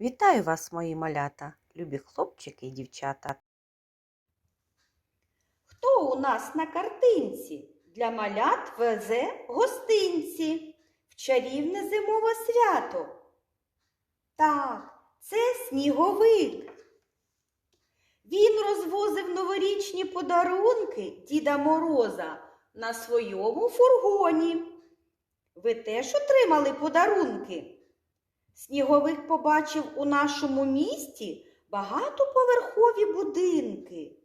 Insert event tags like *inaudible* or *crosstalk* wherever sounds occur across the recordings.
Вітаю вас, мої малята, любі хлопчики і дівчата. Хто у нас на картинці? Для малят везе гостинці в чарівне зимове свято. Так, це сніговик. Він розвозив новорічні подарунки Діда Мороза на своєму фургоні. Ви теж отримали подарунки? Сніговик побачив у нашому місті багатоповерхові будинки.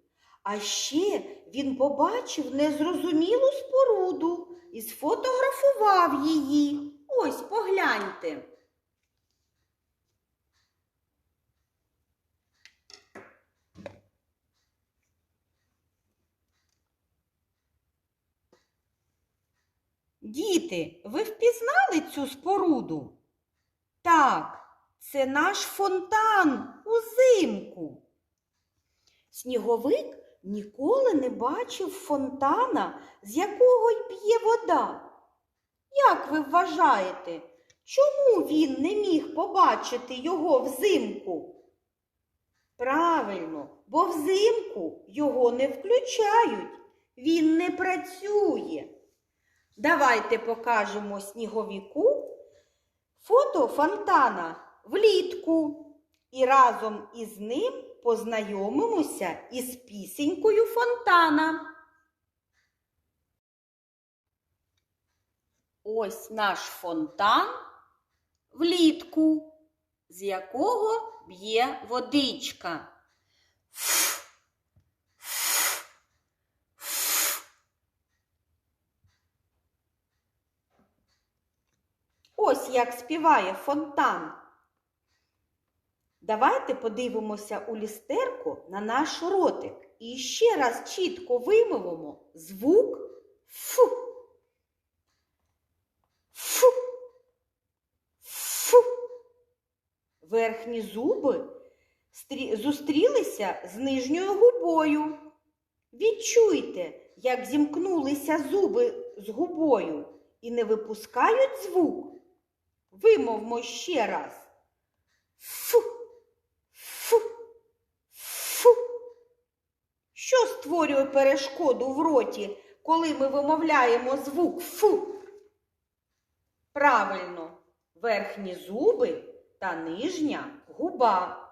А ще він побачив незрозумілу споруду і сфотографував її. Ось погляньте. Діти, ви впізнали цю споруду? Так, це наш фонтан узимку. Сніговик ніколи не бачив фонтана, з якого й п'є вода. Як ви вважаєте, чому він не міг побачити його взимку? Правильно, бо взимку його не включають, він не працює. Давайте покажемо сніговіку фото фонтана влітку і разом із ним познайомимося із пісенькою фонтана. Ось наш фонтан влітку, з якого б'є водичка. Ось як співає фонтан. Давайте подивимося у лістерку на наш ротик і ще раз чітко вимовимо звук Фу. Фу. Фу. Верхні зуби зустрілися з нижньою губою. Відчуйте, як зімкнулися зуби з губою і не випускають звук. Вимовмо ще раз. Фу. Фу. Фу. Що створює перешкоду в роті, коли ми вимовляємо звук фу? Правильно, верхні зуби та нижня губа.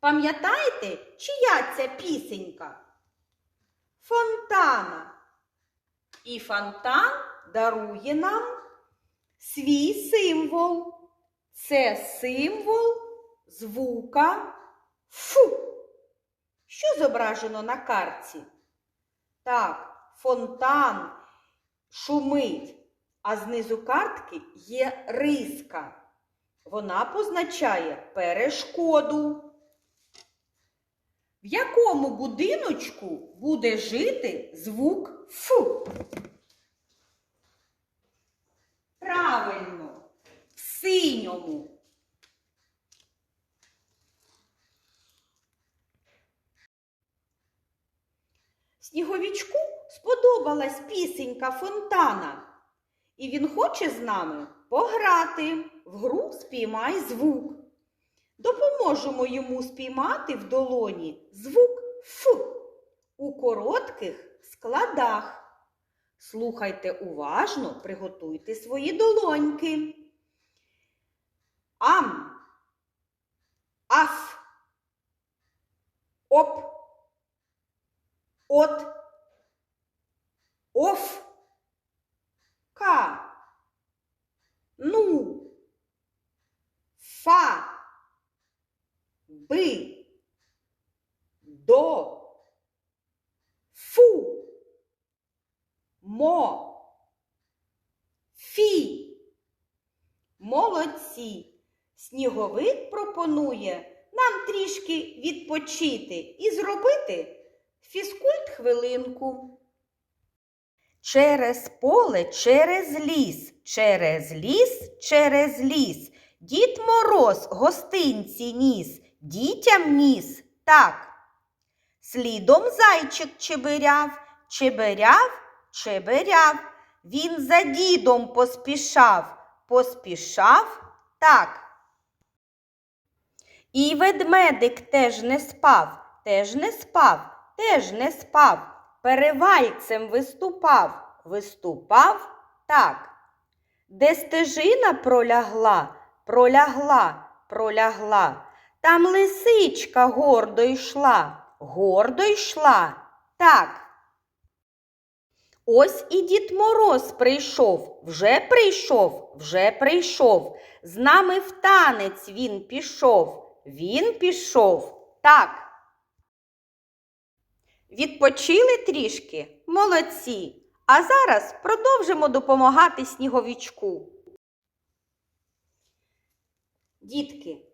Пам'ятаєте, чия ця пісенька? Фонтана. І фонтан дарує нам свій символ. Це символ звука фу. Що зображено на картці? Так, фонтан шумить, а знизу картки є риска. Вона позначає перешкоду. В якому будиночку буде жити звук фу? Правильно, в синьому. Сніговічку сподобалась пісенька фонтана, і він хоче з нами пограти в гру Спіймай звук. Допоможемо йому спіймати в долоні звук Ф у коротких складах. Слухайте уважно, приготуйте свої долоньки. Ам, аф, оп, от, оф, ка, ну, фа, би, до, фу, мо, фі. Молодці! Сніговик пропонує нам трішки відпочити і зробити фізкульт хвилинку. Через поле, через ліс, через ліс, через ліс. Дід Мороз гостинці ніс, дітям ніс, так. Слідом зайчик чебиряв, чебиряв, чебиряв. Він за дідом поспішав, поспішав так. І ведмедик теж не спав, теж не спав, теж не спав. Перевальцем виступав, виступав так. Де стежина пролягла, пролягла, пролягла. Там лисичка гордо йшла, гордо йшла. Так. Ось і Дід Мороз прийшов, вже прийшов, вже прийшов. З нами в танець він пішов, він пішов. Так. Відпочили трішки? Молодці. А зараз продовжимо допомагати сніговичку. Дітки,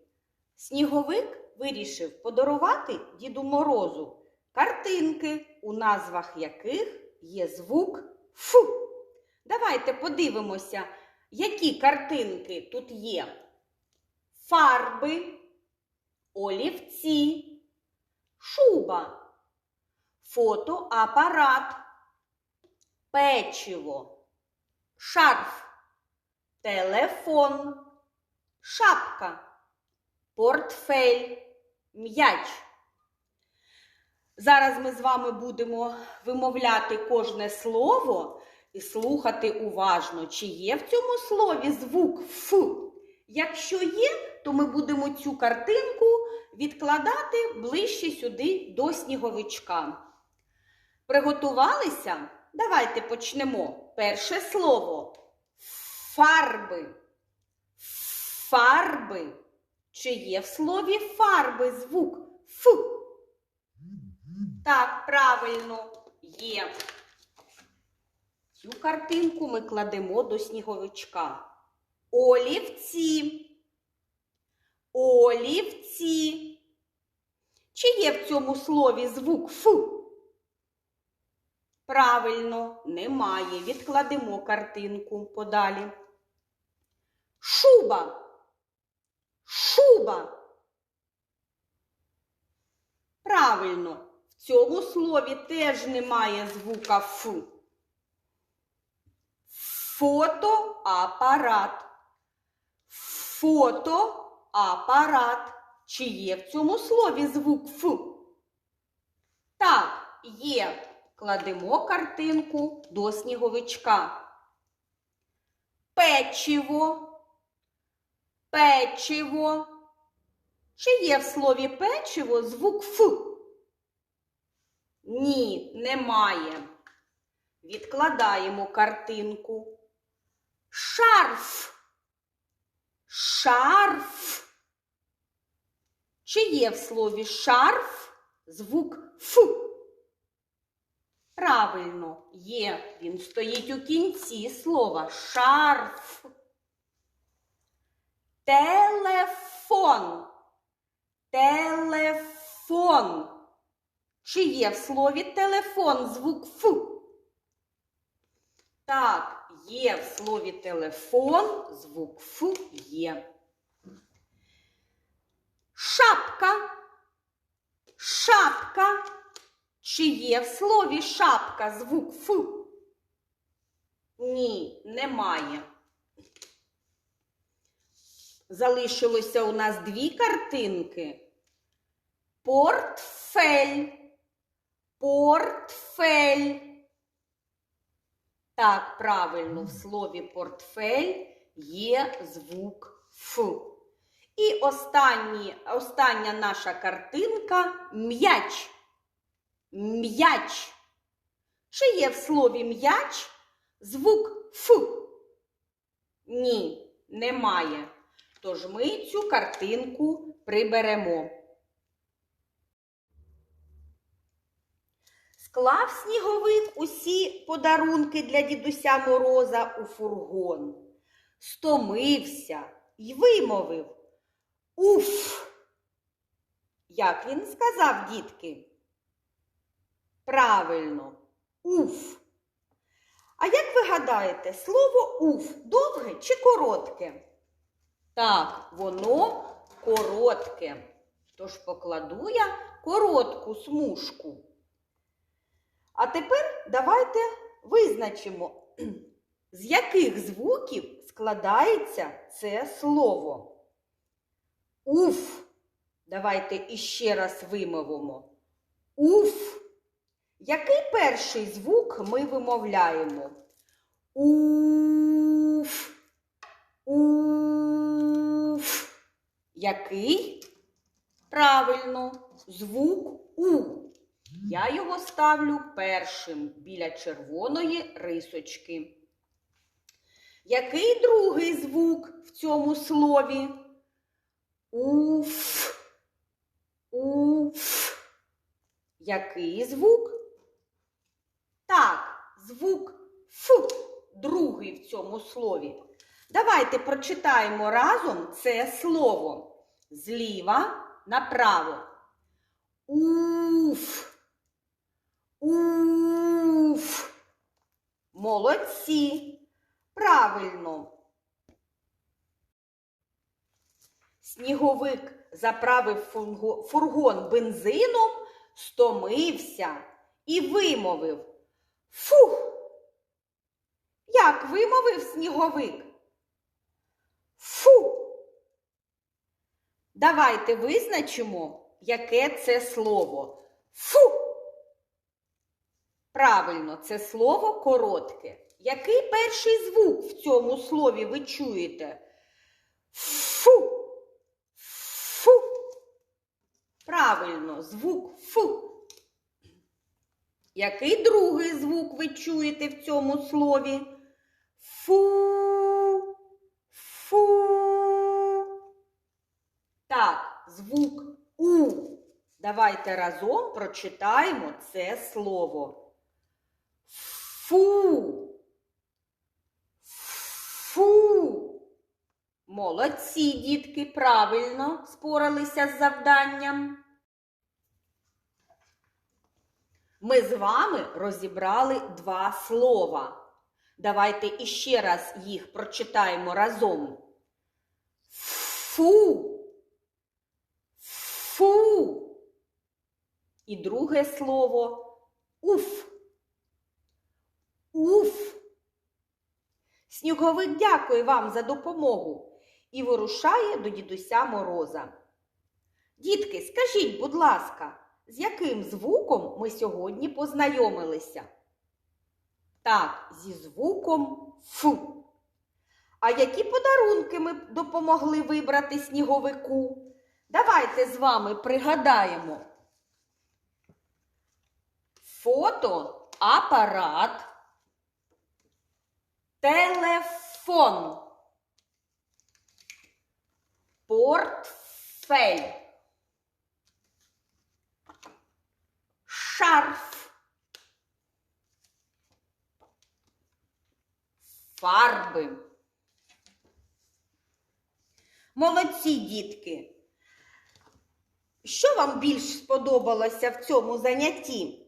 сніговик вирішив подарувати Діду Морозу картинки, у назвах яких є звук Фу. Давайте подивимося, які картинки тут є. Фарби, олівці, шуба, фотоапарат, печиво, шарф, телефон, шапка, портфель, м'яч. Зараз ми з вами будемо вимовляти кожне слово і слухати уважно, чи є в цьому слові звук Ф. Якщо є, то ми будемо цю картинку відкладати ближче сюди до сніговичка. Приготувалися? Давайте почнемо. Перше слово фарби. Фарби. Чи є в слові фарби звук Ф? Так, правильно, є. Цю картинку ми кладемо до сніговичка. Олівці. Олівці. Чи є в цьому слові звук Ф? Правильно, немає. Відкладемо картинку подалі. Шуба. Шуба. Правильно, в цьому слові теж немає звука Ф. Фотоапарат. Фотоапарат. Чи є в цьому слові звук Ф? Так, є. Кладемо картинку до сніговичка. Печиво. Печиво. Чи є в слові печиво звук Ф? Ні, немає. Відкладаємо картинку. Шарф. Шарф. Чи є в слові шарф звук Ф? Правильно, є. Він стоїть у кінці слова шарф. Телефон. Телефон. Чи є в слові телефон звук Ф? Так, є в слові телефон звук Ф є. Шапка. Шапка. Чи є в слові шапка звук Ф? Ні, немає. Залишилося у нас дві картинки. Портфель. Портфель. Так, правильно, в слові портфель є звук Ф. І останні, остання наша картинка м'яч. М'яч. Чи є в слові м'яч звук Ф? Ні, немає. Тож ми цю картинку приберемо. Склав сніговик усі подарунки для дідуся Мороза у фургон, стомився й вимовив Уф! Як він сказав, дітки? Правильно, уф. А як ви гадаєте, слово уф довге чи коротке? Так, воно коротке. Тож покладу я коротку смужку. А тепер давайте визначимо, *clears throat* з яких звуків складається це слово. Уф. Давайте іще раз вимовимо. Уф. Який перший звук ми вимовляємо? Уф. Уф. Який? Правильно, звук У. Я його ставлю першим біля червоної рисочки. Який другий звук в цьому слові? Уф. Уф. Який звук? Так, звук Ф, другий в цьому слові. Давайте прочитаємо разом це слово зліва направо. Уф. Уф. Молодці. Правильно. Сніговик заправив фургон бензином, стомився і вимовив. Фух. Як вимовив сніговик? Фу. Давайте визначимо, яке це слово. Фу. Правильно, це слово коротке. Який перший звук в цьому слові ви чуєте? Фу. Правильно, звук фу. Який другий звук ви чуєте в цьому слові? Фу. Фу. Так, звук У. Давайте разом прочитаємо це слово. Фу. Фу. Молодці, дітки, правильно споралися з завданням. Ми з вами розібрали два слова. Давайте іще раз їх прочитаємо разом. Фу. Фу. І друге слово уф. Уф. Сніговик дякує вам за допомогу і вирушає до дідуся Мороза. Дітки, скажіть, будь ласка, з яким звуком ми сьогодні познайомилися? Так, зі звуком фу. А які подарунки ми допомогли вибрати сніговику? Давайте з вами пригадаємо. Фото, апарат, телефон, портфель, шарф, фарби. Молодці, дітки! Що вам більш сподобалося в цьому занятті?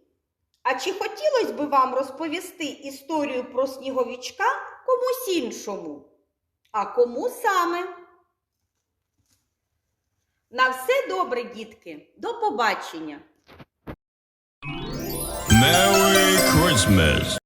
А чи хотілося б вам розповісти історію про сніговичка комусь іншому? А кому саме? На все добре, дітки. До побачення! Merry Christmas.